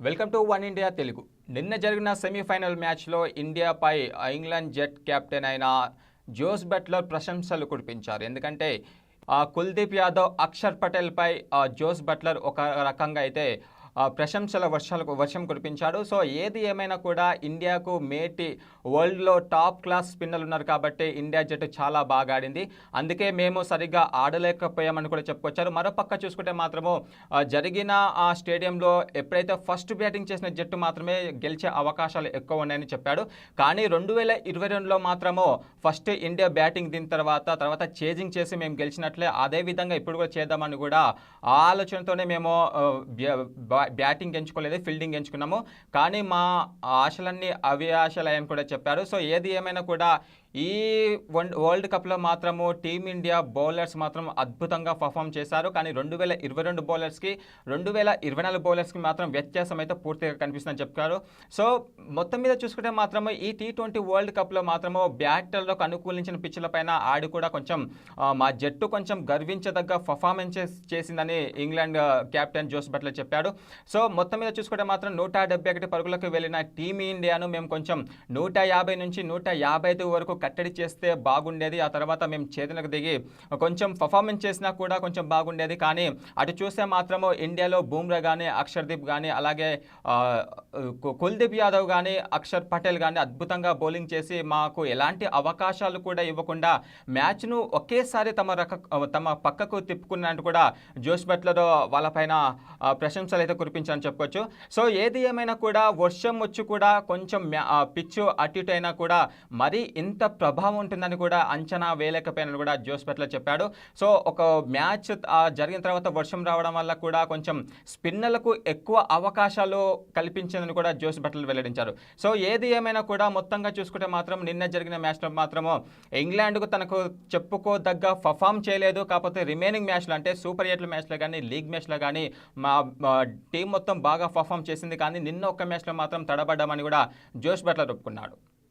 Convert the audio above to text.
Welcome to One India Telugu. నిన్న జరిగిన semifinal మ్యాచ్లో ఇండియాపై ఇంగ్లాండ్ జెట్ కెప్టెన్ అయిన జోస్ బట్లర్ ప్రశంసలు కురిపించారు. ఎందుకంటే కుల్దీప్ యాదవ్ అక్షర్ పటేల్పై ఆ, జోస్ బట్లర్ ఒక రకంగా అయితే ప్రశంసల వర్షాలకు వర్షం కురిపించాడు. సో ఏది ఏమైనా కూడా ఇండియాకు మేటి వరల్డ్లో టాప్ క్లాస్ స్పిన్నర్లు ఉన్నారు కాబట్టి ఇండియా జట్టు చాలా బాగా ఆడింది. అందుకే మేము సరిగ్గా ఆడలేకపోయామని కూడా చెప్పుకొచ్చారు. మరోపక్క చూసుకుంటే మాత్రము జరిగిన ఆ స్టేడియంలో ఎప్పుడైతే ఫస్ట్ బ్యాటింగ్ చేసిన జట్టు మాత్రమే గెలిచే అవకాశాలు ఎక్కువ ఉన్నాయని చెప్పాడు. కానీ రెండు వేల ఇరవై రెండులో మాత్రము ఫస్ట్ ఇండియా బ్యాటింగ్ దిన తర్వాత తర్వాత చేజింగ్ చేసి మేము గెలిచినట్లే. అదే విధంగా ఇప్పుడు కూడా చేద్దామని కూడా ఆ ఆలోచనతోనే మేము బ్యాటింగ్ ఎంచుకోలేదు ఫీల్డింగ్ ఎంచుకున్నాము. కానీ మా ఆశలన్నీ అవి ఆశలయ్యని కూడా చెప్పారు. సో ఏది ఏమైనా కూడా ఈ వన్ వరల్డ్ కప్లో మాత్రము టీమిండియా బౌలర్స్ మాత్రం అద్భుతంగా పర్ఫామ్ చేశారు. కానీ రెండు వేల ఇరవై రెండు బౌలర్స్కి రెండు వేల ఇరవై నాలుగు బౌలర్స్కి మాత్రం వ్యత్యాసం అయితే పూర్తిగా కనిపిస్తుందని చెప్తారు సో మొత్తం మీద చూసుకుంటే మాత్రము ఈ టీ ట్వంటీ వరల్డ్ కప్లో మాత్రము బ్యాటర్లకు అనుకూలించిన పిచ్చుల పైన ఆడి కూడా కొంచెం మా జట్టు కొంచెం గర్వించదగ్గ పర్ఫార్మెన్సెస్ చేసిందని ఇంగ్లాండ్ కెప్టెన్ జోస్ బట్లర్ చెప్పాడు. సో మొత్తం మీద చూసుకుంటే మాత్రం నూట డెబ్బై ఒకటి పరుగులకు వెళ్ళిన టీమిండియాను మేము కొంచెం నూట యాభై నుంచి నూట యాభై ఐదు వరకు కట్టడి చేస్తే బాగుండేది. ఆ తర్వాత మేము చేతులకు దిగి కొంచెం పర్ఫార్మెన్స్ చేసినా కూడా కొంచెం బాగుండేది. కానీ అటు చూస్తే మాత్రము ఇండియాలో బూమ్రా కానీ అక్షర్దీప్ కానీ అలాగే కుల్దీప్ యాదవ్ కానీ అక్షర్ పటేల్ కానీ అద్భుతంగా బౌలింగ్ చేసి మాకు ఎలాంటి అవకాశాలు కూడా ఇవ్వకుండా మ్యాచ్ను ఒకేసారి తమ రక తమ పక్కకు తిప్పుకున్నట్టు కూడా జోష్ బట్లర్ వాళ్ళపైన ప్రశంసలు అయితే కురిపించని చెప్పుకోవచ్చు సో ఏది ఏమైనా కూడా వర్షం వచ్చి కూడా కొంచెం మ్యా- పిచ్చు అటు ఇటు అయినా కూడా మరీ ఇంత ప్రభావం ఉంటుందని కూడా అంచనా వేయలేకపోయినని కూడా జోస్ బట్లర్ చెప్పాడు. సో ఒక మ్యాచ్ జరిగిన తర్వాత వర్షం రావడం వల్ల కూడా కొంచెం స్పిన్నర్లకు ఎక్కువ అవకాశాలు కల్పించిందని కూడా జోస్ బట్లర్ వెల్లడించారు. సో ఏది ఏమైనా కూడా మొత్తంగా చూసుకుంటే మాత్రం నిన్న జరిగిన మ్యాచ్లో మాత్రము ఇంగ్లాండ్కు తనకు చెప్పుకోదగ్గ పర్ఫామ్ చేయలేదు. కాకపోతే రిమైనింగ్ మ్యాచ్లు అంటే సూపర్ ఎయిట్ల మ్యాచ్లో కానీ లీగ్ మ్యాచ్లో కానీ మా మా టీం మొత్తం బాగా పర్ఫామ్ చేసింది. కానీ నిన్న ఒక్క మ్యాచ్లో మాత్రం తడబడ్డామని కూడా జోష్ బట్లర్ ఒప్పుకున్నాడు